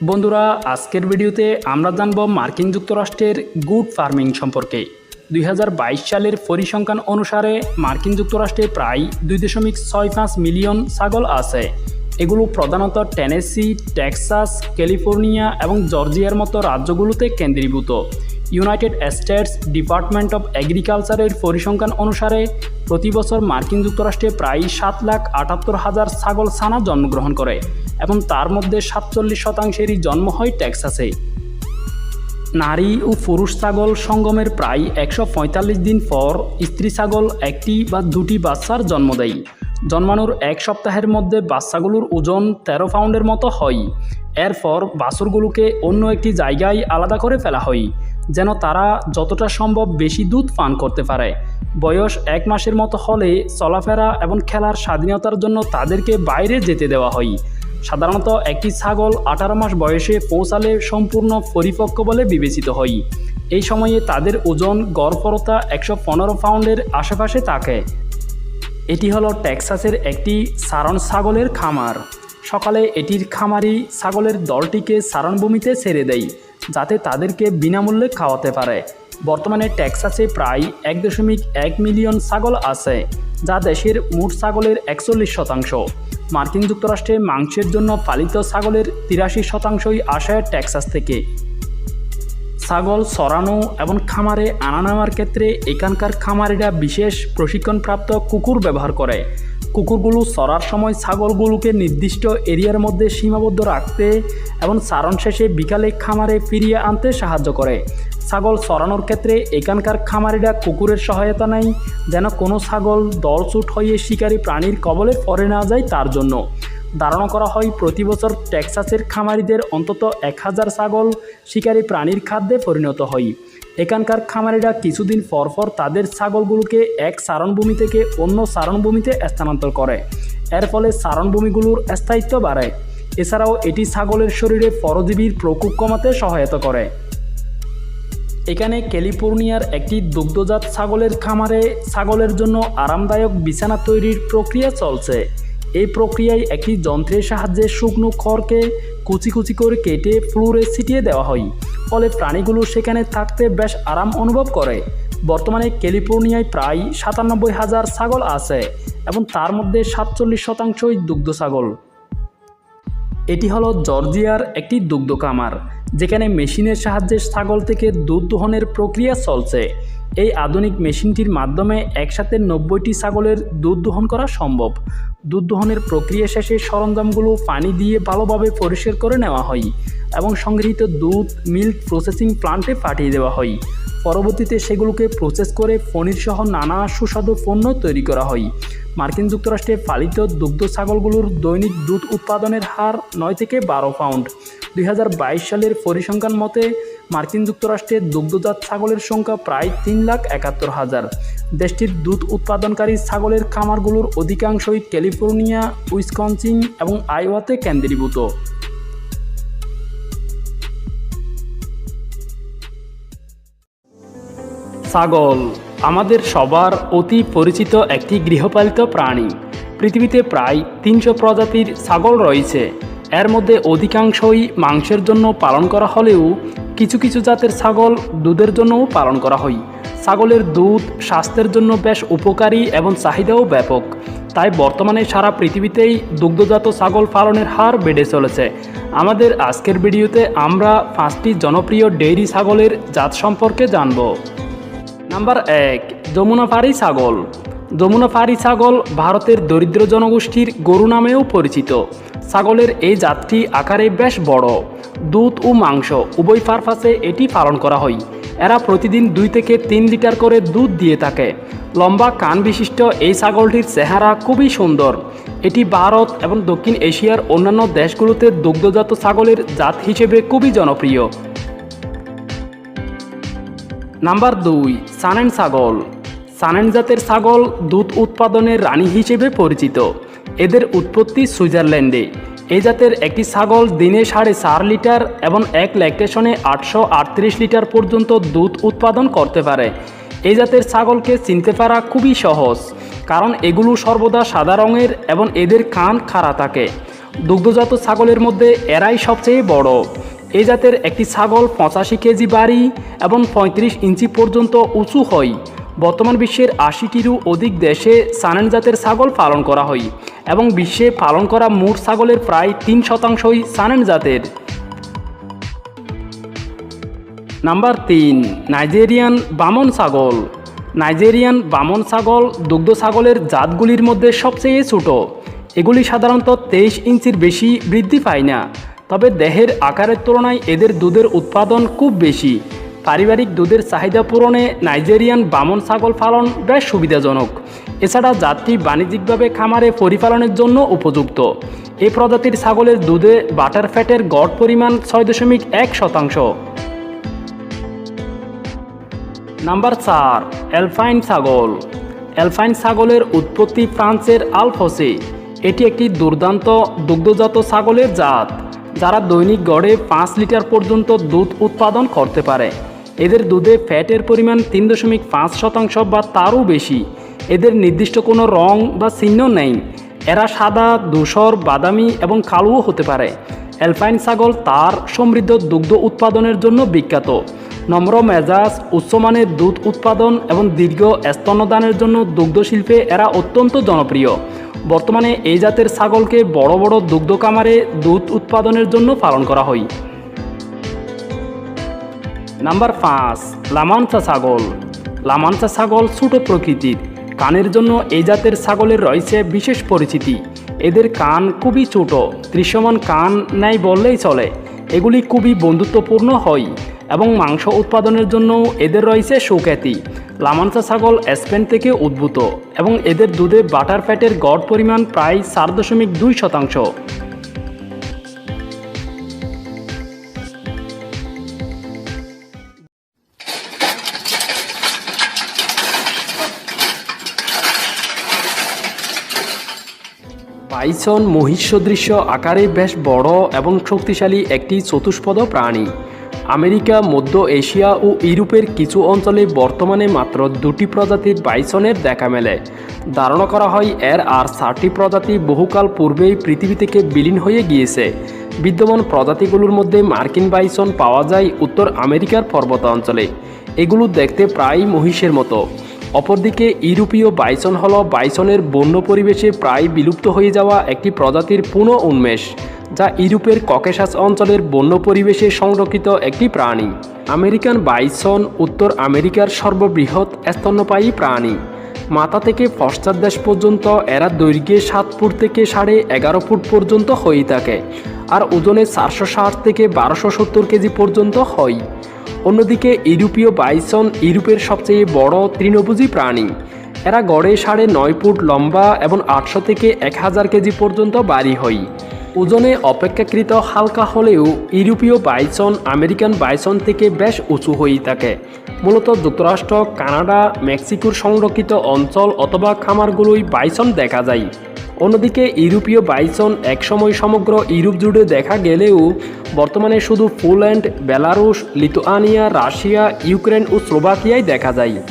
বন্ধুরা, আজকের ভিডিওতে আমরা জানব মার্কিন যুক্তরাষ্ট্রের গুড ফার্মিং সম্পর্কে। দুই হাজার বাইশ সালের পরিসংখ্যান অনুসারে মার্কিন যুক্তরাষ্ট্রে প্রায় দুই দশমিক ছয় পাঁচ মিলিয়ন ছাগল আছে। এগুলো প্রধানত টেনেসি, টেক্সাস, ক্যালিফোর্নিয়া এবং জর্জিয়ার মতো রাজ্যগুলোতে কেন্দ্রীভূত। ইউনাইটেড স্টেটস ডিপার্টমেন্ট অফ এগ্রিকালচারের পরিসংখ্যান অনুসারে, প্রতি বছর মার্কিন যুক্তরাষ্ট্রে প্রায় সাত লাখ আটাত্তর হাজার ছাগল ছানা জন্মগ্রহণ করে এবং তার মধ্যে সাতচল্লিশ শতাংশেরই জন্ম হয় টেক্সাসে। নারী ও পুরুষ ছাগল সঙ্গমের প্রায় একশো পঁয়তাল্লিশ দিন পর স্ত্রী ছাগল একটি বা দুটি বাচ্চার জন্ম দেয়। জন্মানোর এক সপ্তাহের মধ্যে বাচ্চাগুলোর ওজন তেরো পাউন্ডের মতো হয়। এরপর বাছুরগুলোকে অন্য একটি জায়গায় আলাদা করে ফেলা হয়। যেন তারা যতটা সম্ভব বেশি দুধ পান করতে পারে। বয়স এক মাসের মতো হলে চলাফেরা এবং খেলার স্বাধীনতার জন্য তাদেরকে বাইরে যেতে দেওয়া হয়। সাধারণত একটি ছাগল আঠারো মাস বয়সে পৌঁছালে সম্পূর্ণ পরিপক্ক বলে বিবেচিত হয়। এই সময়ে তাদের ওজন গড়পরতা একশো পনেরো পাউন্ডের আশেপাশে থাকে। এটি হলো টেক্সাসের একটি সারণ ছাগলের খামার। সকালে এটির খামারি ছাগলের দলটিকে সারণভূমিতে ছেড়ে দেয়। যাতে তাদেরকে বিনামূল্যে খাওয়াতে পারে। বর্তমানে টেক্সাসে প্রায় এক দশমিক এক মিলিয়ন ছাগল আছে, যা দেশের মোট ছাগলের একচল্লিশ শতাংশ। মার্কিন যুক্তরাষ্ট্রে মাংসের জন্য পালিত ছাগলের তিরাশি শতাংশই আসে টেক্সাস থেকে। ছাগল সরানো এবং খামারে আনা নেওয়ার ক্ষেত্রে এখানকার খামারিরা বিশেষ প্রশিক্ষণপ্রাপ্ত কুকুর ব্যবহার করে। কুকুরগুলো সরার সময় ছাগলগুলোকে নির্দিষ্ট এরিয়ার মধ্যে সীমাবদ্ধ রাখতে এবং চারণ শেষে বিকালে খামারে ফিরিয়ে আনতে সাহায্য করে। ছাগল সরানোর ক্ষেত্রে এখানকার খামারিরা কুকুরের সহায়তা নেয়, যেন কোনো ছাগল দলছুট হয়ে শিকারী প্রাণীর কবলে পড়ে না যায় তার জন্য। ধারণা করা হয় প্রতি বছর টেক্সাসের খামারিদের অন্তত এক হাজার ছাগল শিকারী প্রাণীর খাদ্যে পরিণত হয়। এখানকার খামারিরা কিছুদিন পর পর তাদের ছাগলগুলোকে এক সারণভূমি থেকে অন্য চারণভূমিতে স্থানান্তর করে। এর ফলে চারণভূমিগুলোর স্থায়িত্ব বাড়ে। এছাড়াও এটি ছাগলের শরীরে পরজীবীর প্রকোপ কমাতে সহায়তা করে। এখানে ক্যালিফোর্নিয়ার একটি দুগ্ধজাত ছাগলের খামারে ছাগলের জন্য আরামদায়ক বিছানা তৈরির প্রক্রিয়া চলছে। এই প্রক্রিয়ায় একটি যন্ত্রের সাহায্যে শুকনো খড়কে কুচি কুচি করে কেটে ফ্লোরে ছিটিয়ে দেওয়া হয়। ফলে প্রাণীগুলো সেখানে থাকতে বেশ আরাম অনুভব করে। বর্তমানে ক্যালিফোর্নিয়ায় প্রায় সাতানব্বই হাজার ছাগল আছে এবং তার মধ্যে সাতচল্লিশ শতাংশই দুগ্ধ ছাগল। এটি হলো জর্জিয়ার একটি দুগ্ধ কামার যেখানে মেশিনের সাহায্যে ছাগল থেকে দুধ দোহনের প্রক্রিয়া চলছে। এই আধুনিক মেশিনটির মাধ্যমে একসাথে নব্বইটি ছাগলের দুধ দোহন করা সম্ভব। দুধ দোহনের প্রক্রিয়া শেষে সরঞ্জামগুলো পানি দিয়ে ভালোভাবে পরিষ্কার করে নেওয়া হয় এবং সংগৃহীত দুধ, মিল্ক প্রসেসিং প্লান্টে পাঠিয়ে দেওয়া হয়। পরবর্তীতে সেগুলোকে প্রসেস করে পনির সহ নানা সুস্বাদু পণ্য তৈরি করা হয়। মার্কিন যুক্তরাষ্ট্রে পালিত দুগ্ধ ছাগলগুলোর দৈনিক দুধ উৎপাদনের হার নয় থেকে বারো পাউন্ড। দুই হাজার বাইশ সালের পরিসংখ্যান মতে মার্কিন যুক্তরাষ্ট্রে দুগ্ধজাত ছাগলের সংখ্যা প্রায় তিন লাখ একাত্তর হাজার। দেশটির দুধ উৎপাদনকারী ছাগলের খামারগুলোর অধিকাংশই ক্যালিফোর্নিয়া, উইসকনসিন এবং আইওয়াতে কেন্দ্রীভূত। ছাগল আমাদের সবার অতি পরিচিত একটি গৃহপালিত প্রাণী। পৃথিবীতে প্রায় তিনশো প্রজাতির ছাগল রয়েছে। এর মধ্যে অধিকাংশই মাংসের জন্য পালন করা হলেও কিছু কিছু জাতের ছাগল দুধের জন্যও পালন করা হয়। ছাগলের দুধ স্বাস্থ্যের জন্য বেশ উপকারী এবং চাহিদাও ব্যাপক। তাই বর্তমানে সারা পৃথিবীতেই দুগ্ধজাত ছাগল পালনের হার বেড়ে চলেছে। আমাদের আজকের ভিডিওতে আমরা পাঁচটি জনপ্রিয় ডেইরি ছাগলের জাত সম্পর্কে জানব। নাম্বার এক যমুনাপাড়ি ছাগল। যমুনাপাড়ি ছাগল ভারতের দরিদ্র জনগোষ্ঠীর গরু নামেও পরিচিত। ছাগলের এই জাতটি আকারে বেশ বড়। দুধ ও মাংস উভয় পারপাসে এটি পালন করা হয়। এরা প্রতিদিন দুই থেকে তিন লিটার করে দুধ দিয়ে থাকে। লম্বা কান বিশিষ্ট এই ছাগলটির চেহারা খুবই সুন্দর। এটি ভারত এবং দক্ষিণ এশিয়ার অন্যান্য দেশগুলোতে দুগ্ধজাত ছাগলের জাত হিসেবে খুবই জনপ্রিয়। নাম্বার দুই, সানেন ছাগল। সানেন জাতের ছাগল দুধ উৎপাদনের রানী হিসেবে পরিচিত। এদের উৎপত্তি সুইজারল্যান্ডে। এই জাতের একটি ছাগল দিনে সাড়ে চার লিটার এবং এক ল্যাকটেশনে আটশো আটত্রিশ লিটার পর্যন্ত দুধ উৎপাদন করতে পারে। এই জাতের ছাগলকে চিনতে পারা খুবই সহজ, কারণ এগুলো সর্বদা সাদা রঙের এবং এদের কান খাড়া থাকে। দুগ্ধজাত ছাগলের মধ্যে এরাই সবচেয়ে বড়। এই জাতের একটি ছাগল পঁচাশি কেজি বাড়ি এবং পঁয়ত্রিশ ইঞ্চি পর্যন্ত উঁচু হয়। বর্তমান বিশ্বের আশিটিরও অধিক দেশে সানেন জাতের ছাগল পালন করা হয় এবং বিশ্বে পালন করা মোট ছাগলের প্রায় তিন শতাংশই সানেন জাতের। নাম্বার তিন, নাইজেরিয়ান বামন ছাগল। নাইজেরিয়ান বামন ছাগল দুগ্ধ ছাগলের জাতগুলির মধ্যে সবচেয়ে ছোট। এগুলি সাধারণত তেইশ ইঞ্চির বেশি বৃদ্ধি পায় না, তবে দেহের আকারের তুলনায় এদের দুধের উৎপাদন খুব বেশি। পারিবারিক দুধের চাহিদা পূরণে নাইজেরিয়ান বামন ছাগল পালন বেশ সুবিধাজনক। এছাড়া জাতটি বাণিজ্যিকভাবে খামারে পরিপালনের জন্য উপযুক্ত। এই প্রজাতির ছাগলের দুধে বাটার ফ্যাটের গড় পরিমাণ ছয় দশমিক এক শতাংশ। নাম্বার চার, অ্যালফাইন ছাগল। অ্যালফাইন ছাগলের উৎপত্তি ফ্রান্সের আলফসে। এটি একটি দুর্দান্ত দুগ্ধজাত ছাগলের জাত, যারা দৈনিক গড়ে পাঁচ লিটার পর্যন্ত দুধ উৎপাদন করতে পারে। এদের দুধে ফ্যাটের পরিমাণ তিন দশমিক পাঁচ শতাংশ বা তারও বেশি। এদের নির্দিষ্ট কোনো রং বা চিহ্ন নেই। এরা সাদা, ধূসর, বাদামি এবং কালোও হতে পারে। অ্যালপাইন ছাগল তার সমৃদ্ধ দুগ্ধ উৎপাদনের জন্য বিখ্যাত। নম্র মেজাজ উচ্চমানের দুধ উৎপাদন এবং দীর্ঘ স্তন্যদানের জন্য দুগ্ধ শিল্পে এরা অত্যন্ত জনপ্রিয়। বর্তমানে এই জাতের ছাগলকে বড় বড় দুগ্ধ কামারে দুধ উৎপাদনের জন্য পালন করা হয়। নাম্বার পাঁচ লামানচা ছাগল। লামানচা ছাগল ছোট প্রকৃতির। কানের জন্য এই জাতের ছাগলের রয়েছে বিশেষ পরিচিতি। এদের কান খুবই ছোট, দৃশ্যমান কান নেই বললেই চলে। এগুলি খুবই বন্ধুত্বপূর্ণ হয় এবং মাংস উৎপাদনের জন্য এদের রয়েছে সুখ্যাতি। লামানচা ছাগল স্পেন থেকে উদ্ভূত এবং এদের দুধে বাটার ফ্যাটের গড় পরিমাণ প্রায় চার দশমিক দুই শতাংশ। পাইসন মহিষদৃশ্য আকারে বেশ বড় এবং শক্তিশালী একটি চতুষ্পদ প্রাণী। আমেরিকা, মধ্য এশিয়া ও ইউরোপের কিছু অঞ্চলে বর্তমানে মাত্র দুটি প্রজাতির বাইসনের দেখা মেলে। ধারণা করা হয় এর আর চারটি প্রজাতি বহুকাল পূর্বেই পৃথিবী থেকে বিলীন হয়ে গিয়েছে। বিদ্যমান প্রজাতিগুলোর মধ্যে মার্কিন বাইসন পাওয়া যায় উত্তর আমেরিকার পর্বত অঞ্চলে এগুলো দেখতে প্রায় মহিষের মতো। অপরদিকে ইউরোপীয় বাইসন হল বাইসনের বন্য পরিবেশে প্রায় বিলুপ্ত হয়ে যাওয়া একটি প্রজাতির পুনঃ উন্মেষ, যা ইউরোপের ককেশাস অঞ্চলের বন্য পরিবেশে সংরক্ষিত একটি প্রাণী। আমেরিকান বাইসন উত্তর আমেরিকার সর্ববৃহৎ স্তন্যপায়ী প্রাণী। মাথা থেকে পশ্চাৎদেশ পর্যন্ত এরা দৈর্ঘ্যে সাত ফুট থেকে সাড়ে এগারো ফুট পর্যন্ত হয়ে থাকে, আর ওজনে চারশো ষাট থেকে বারোশো সত্তর কেজি পর্যন্ত হয়। অন্যদিকে ইউরোপীয় বাইসন ইউরোপের সবচেয়ে বড় তৃণভোজী প্রাণী। এরা গড়ে সাড়ে নয় ফুট লম্বা এবং আটশো থেকে এক হাজার কেজি পর্যন্ত বাড়ি হয়। ওজনে অপেক্ষাকৃত হালকা হলেও ইউরোপীয় বাইসন, আমেরিকান বাইসন থেকে বেশ উঁচু হয়ে থাকে। মূলত যুক্তরাষ্ট্র, কানাডা, মেক্সিকোর সংরক্ষিত অঞ্চল অথবা খামারগুলোই বাইসন দেখা যায়। অন্যদিকে ইউরোপীয় বাইসন একসময় সমগ্র ইউরোপ জুড়ে দেখা গেলেও বর্তমানে শুধু Poland, Belarus, Lithuania, Russia, Ukraine ও স্লোভাকিয়ায় দেখা যায়।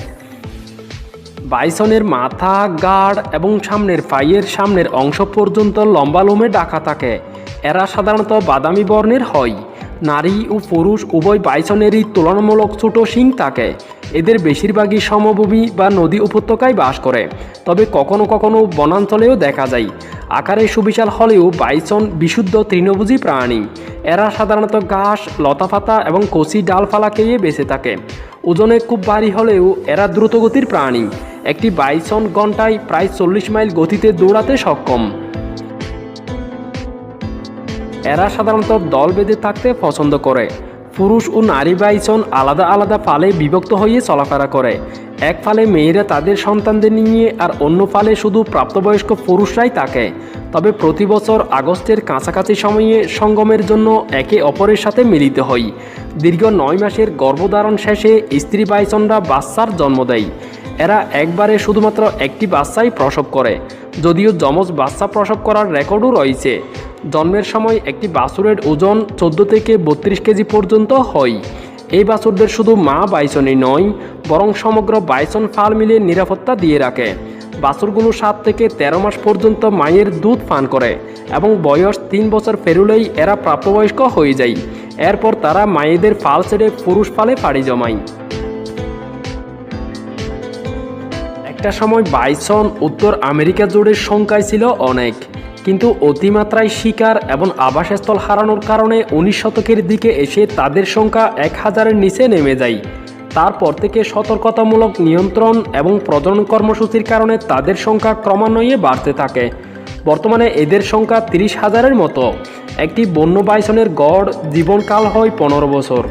বাইসনের মাথা গাড় এবং সামনের পায়ের সামনের অংশ পর্যন্ত লম্বা লোমে ডাকা থাকে। এরা সাধারণত বাদামি বর্ণের হয়। নারী ও পুরুষ উভয় বাইসনেরই তুলনামূলক ছোট শিং থাকে। এদের বেশিরভাগই সমভূমি বা নদী উপত্যকায় বাস করে। তবে কখনো কখনো বনাঞ্চলেও দেখা যায়। আকারে সুবিশাল হলেও বাইসন বিশুদ্ধ তৃণভোজী প্রাণী। এরা সাধারণত ঘাস, লতাপাতা এবং কচি ডালপালা খেয়ে বেঁচে থাকে। ওজনে খুব ভারী হলেও এরা দ্রুতগতির প্রাণী। একটি বাইসন ঘন্টায় প্রায় চল্লিশ মাইল গতিতে দৌড়াতে সক্ষম। এরা সাধারণত দল বেঁধে থাকতে পছন্দ করে। পুরুষ ও নারী বাইসন আলাদা আলাদা ফালে বিভক্ত হয়ে চলাফেরা করে। এক ফালে মেয়েরা তাদের সন্তানদের নিয়ে আর অন্য ফালে শুধু প্রাপ্তবয়স্ক পুরুষরাই থাকে। তবে প্রতি বছর আগস্টের কাছাকাছি সময়ে সঙ্গমের জন্য একে অপরের সাথে মিলিত হয় দীর্ঘ নয় মাসের গর্ভধারণ শেষে স্ত্রী বাইসনরা বাচ্চার জন্ম দেয়। এরা একবারে শুধুমাত্র একটি বাচ্চাই প্রসব করে। যদিও যমজ বাচ্চা প্রসব করার রেকর্ডও রয়েছে। জন্মের সময় একটি বাছুরের ওজন চোদ্দ থেকে বত্রিশ কেজি পর্যন্ত হয়। এই বাছুরদের শুধু মা বাইসনই নয়, বরং সমগ্র বাইসন ফাল মিলিয়ে নিরাপত্তা দিয়ে রাখে। বাছুরগুলো সাত থেকে তেরো মাস পর্যন্ত মায়ের দুধ পান করে এবং বয়স তিন বছর পেরুলেই এরা প্রাপ্তবয়স্ক হয়ে যায়। এরপর তারা মায়েদের ফাল ছেড়ে পুরুষ ফালে পাড়ি জমায়। একটা সময় বাইসন উত্তর আমেরিকা জুড়ে সংখ্যায় ছিল অনেক। কিন্তু অতিমাত্রায় শিকার এবং আবাসস্থল হারানোর কারণে উনিশ শতকের দিকে এসে তাদের সংখ্যা এক হাজারের নিচে নেমে যায়। তারপর থেকে সতর্কতামূলক নিয়ন্ত্রণ এবং প্রজনন কর্মসূচির কারণে তাদের সংখ্যা ক্রমান্বয়ে বাড়তে থাকে। বর্তমানে এদের সংখ্যা তিরিশ হাজারের মতো। একটি বন্য বাইসনের গড় জীবনকাল হয় পনেরো বছর।